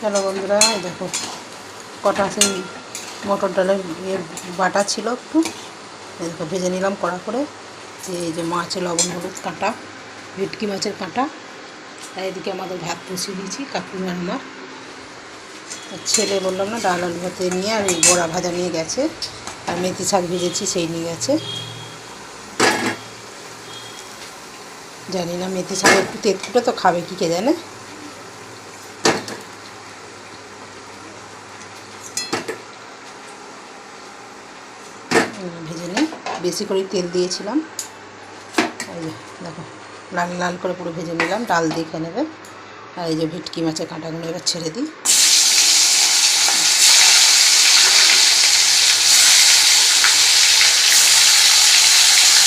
চলো বন্ধুরা দেখো, কটা সেই মটর ডালের ইয়ে বাটা ছিল একটু। দেখো, ভেজে নিলাম কড়া করে। যে এই যে মাছের লবণ হলুদ কাঁটা, ভেটকি মাছের কাঁটা, আর এদিকে আমাদের ভাত বসিয়ে দিয়েছি কাকুমার আমার ছেলে বললাম না, ডাল আলু ভাতে নিয়ে আর বড়া ভাজা নিয়ে গেছে, আর মেথি শাক ভেজেছি, সেই নিয়ে গেছে। জানি না, মেথি শাক একটু তেঁতুটা তো খাবে, কি কে জানে? ভেজে নিই। বেশি করে তেল দিয়েছিলাম। এই যে, দেখো, লাল লাল করে পুরো ভেজে নিলাম। ডাল দিয়ে খেয়ে নেবে। আর এই যে ভেটকি মাছের কাঁটাগুলো এবার ছেড়ে দিই।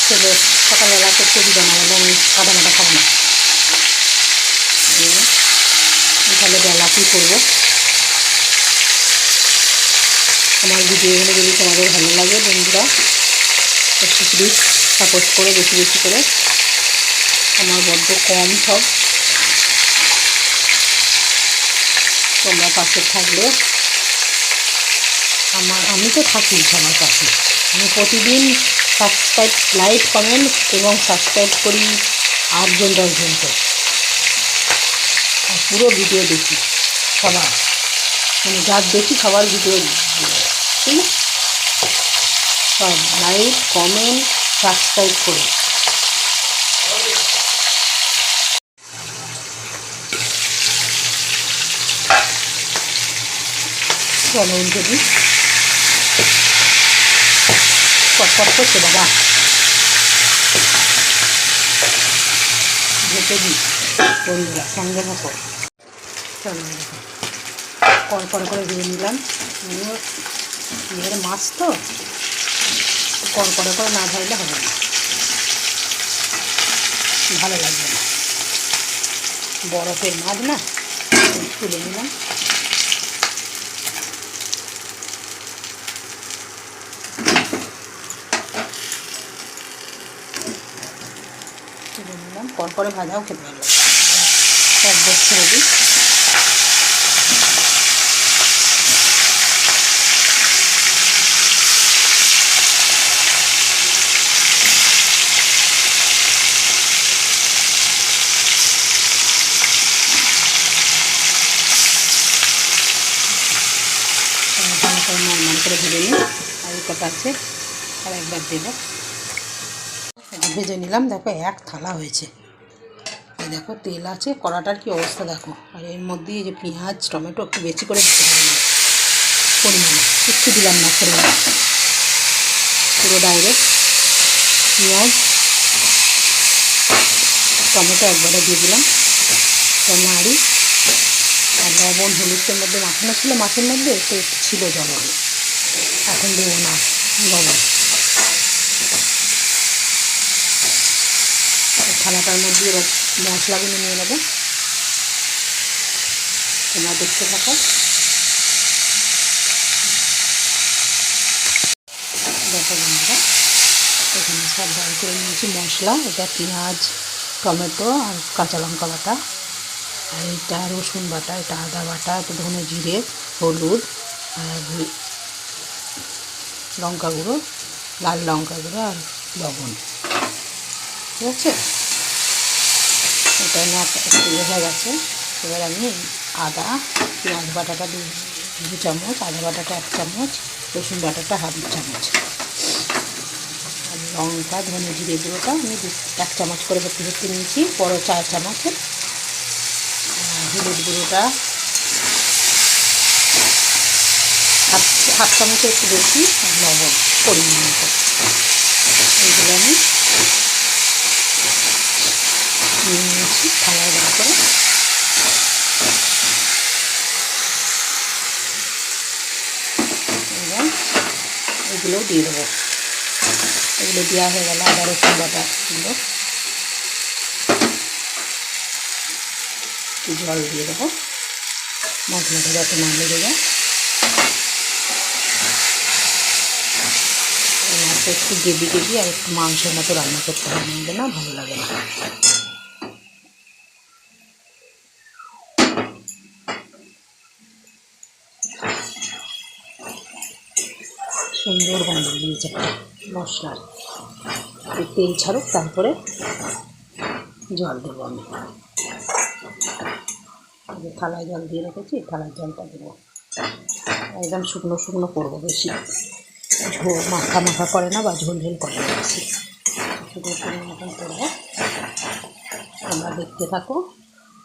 ছেলে সকালবেলা করতে দিবে না আমি কাটা মাটা খাব না। তাহলে বেলা কী করব? আমার ভিডিওগুলো যদি তোমাদের ভালো লাগে, বন্ধুরা, একটু প্লিজ সাপোর্ট করে বেশি বেশি করে। আমার বড্ড কম সব। তোমরা পাশে থাকলে। আমার, আমি তো থাকি সবার পাশে। আমি প্রতিদিন সাবস্ক্রাইব লাইক কমেন্ট এবং সাবস্ক্রাইব করি আটজন, দশজনকে। আর পুরো ভিডিও দেখি সবার। মানে যার দেখি সবার ভিডিও আছে? সব লাইক কমেন্ট সাবস্ক্রাইব করে চলো উল্টে কটকট করছে দিই করে দিয়ে নিলাম। এবারে মাছ তো কড় কড় করে না ভাজলে হবে না। ভালো লাগবে না। বরফের মাছ না, তুলে নিলাম। তুলে নিলাম কড় ভাজাও খেতে ভালো লাগে। একবার ছেড়ে দিই ভালো করে ভেজে নিই। আর এই কটা আছে আর একবার দেবো। ভেজে নিলাম, দেখো এক থালা হয়েছে। এই দেখো, তেল আছে, কড়াটার কি অবস্থা দেখো। আর এর মধ্যে এই যে পেঁয়াজ, টমেটো একটু বেশি করে দিতে হবে পরিমাণে, একটু দিলাম না করে পুরো ডাইরেক্ট পেঁয়াজ, টমেটো একবারে দিয়ে দিলাম। নাড়ি, আর লবণ হলুদের মধ্যে মাখানো ছিল, মাছের মধ্যে তো ছিল জলবে এখন দেবো না লবণ থালাটার মধ্যে এবার মশলাগুলো নিয়ে নেব। তোমরা দেখতে থাকো। দেখো বন্ধুরা, এখানে সব বার করে নিয়েছি মশলা, এটা পেঁয়াজ, টমেটো আর কাঁচা লঙ্কা বাটা। আর এটা রসুন বাটা, এটা আদা বাটা ধনে জিরে, হলুদ আর লঙ্কা গুঁড়ো, লাল লঙ্কা গুঁড়ো আর লবণ। ঠিক আছে? এটা না একটু ইয়ে হয়ে গেছে। এবার আমি আদা, পেঁয়াজ বাটাটা দু দু চামচ, আদা বাটাটা এক চামচ, রসুন বাটাটা হাফ চামচ। আর লঙ্কা, ধনে জিরে গুঁড়োটা আমি এক চামচ করে ভর্তি ভর্তি নিয়েছি। বড়ো চার চামচের। হলুদ গুঁড়োটা হাফ চামচের একটু বেশি লবণ পরিমাণ মতো এইগুলো আমি নিয়ে নিয়েছি থালায় বার করে। এবং এগুলোও দিয়ে দেবো। এগুলো দেওয়া হয়ে গেল আদা রসুন বাটাগুলো একটু জল দিয়ে দেবো। মশলাটা যাতে না লেগে যায়। মাছটা একটু গেবি গেবি আর একটু মাংসের মতো রান্না করতে হয় না ভালো লাগে না। সুন্দর গন্ধ দিয়েছে মশলার তেল ছাড়ুক, তারপরে জল দেবো আমি। থালায় জল দিয়ে রেখেছি, থালার জলটা দেবো। একদম শুকনো শুকনো করব বেশি। ঝোল মাখা মাখা করে না বা ঝোল ঝোল করে না মতন তোমরা দেখতে থাকো।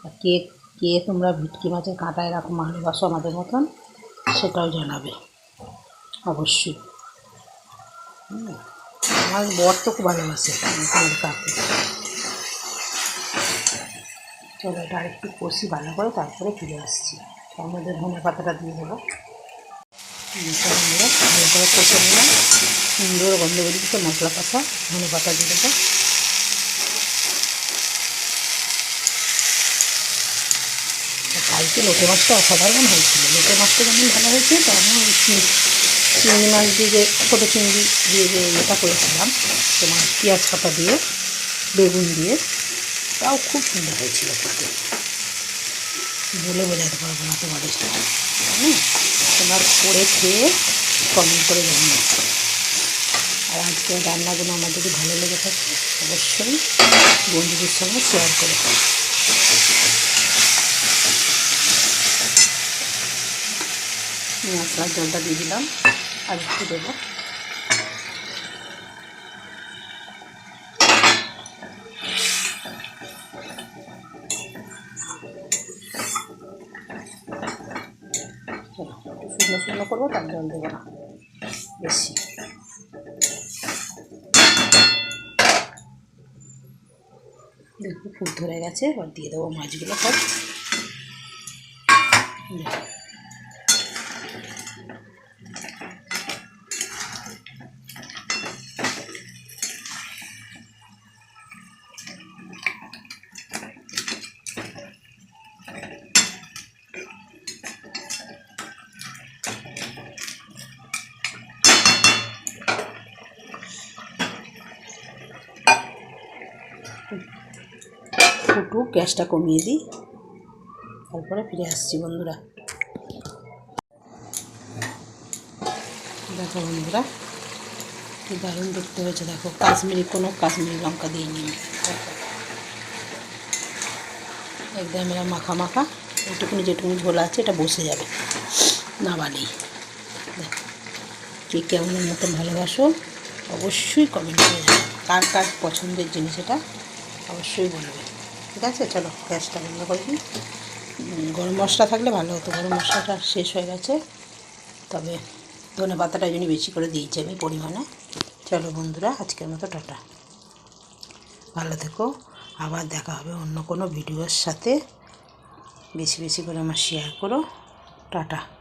আর কে কে তোমরা ভিটকি মাছের কাঁটা এরকম ভালোবাসো আমাদের মতন, সেটাও জানাবে। অবশ্যই। আমার বর তো খুব ভালোবাসে কাকু। চলো এটা আরেকটু কষি ভালো করে তারপরে ফিরে আসছি। মধ্যে ধনে পাতাটা দিয়ে দেবো। হুম, তো ভালো করে কষে নিলাম সুন্দর গন্ধ বেরিয়েছে মশলা কষা ধনে পাতা দিয়ে দেবো কালকে লোটে মাছটা অসাধারণ হয়েছিল লোটে মাছটা যেমন ভালো হয়েছে তেমন ওই চিংড়ি মাছ দিয়ে যে ছোটো চিংড়ি দিয়ে যে এটা করেছিলাম তোমার পেঁয়াজ কাটা দিয়ে বেগুন দিয়ে তাও খুব সুন্দর হয়েছিল খেতে বলে বোঝাতে পারব না তোমাদের তোমরা করে খেয়ে কমেন্ট করে জানিও। আর আজকের রান্নাগুলো আমার যদি ভালো লেগে থাকে, অবশ্যই বন্ধুদের সঙ্গে শেয়ার করো মশলার জলটা দিয়ে দিলাম, আর একটু দেবো। শুকনো শুকনো করব তার জল দেবো না বেশি দেখো ফুট ধরে গেছে এবার দিয়ে দেবো মাছগুলো সব গ্যাসটা কমিয়ে দিই। তারপরে ফিরে আসছি বন্ধুরা। দেখো বন্ধুরা, কি দারুণ দেখতে হয়েছে। দেখো, কাশ্মীরি কোনো কাশ্মীরি লঙ্কা দিয়ে নিই একদম এরা মাখা মাখা, এইটুকুনি যেটুকুনি ঝোলা আছে, এটা বসে যাবে। না বানেই দেখো, কে কেমন মতন ভালোবাসো, অবশ্যই কমেন্ট করে যাবে কার কার পছন্দের জিনিস এটা, অবশ্যই বলবে। ঠিক আছে, চলো, গ্যাসটা বন্ধ করে দিই। গরম মশলা থাকলে ভালো হতো, গরম মশলাটা শেষ হয়ে গেছে। তবে ধনে পাতাটা জন্য বেশি করে দিয়েছি আমি পরিমাণে। চলো বন্ধুরা, আজকের মতো টাটা। ভালো থেকো, আবার দেখা হবে অন্য কোনো ভিডিওর সাথে। বেশি বেশি করে আমার শেয়ার করো। টাটা।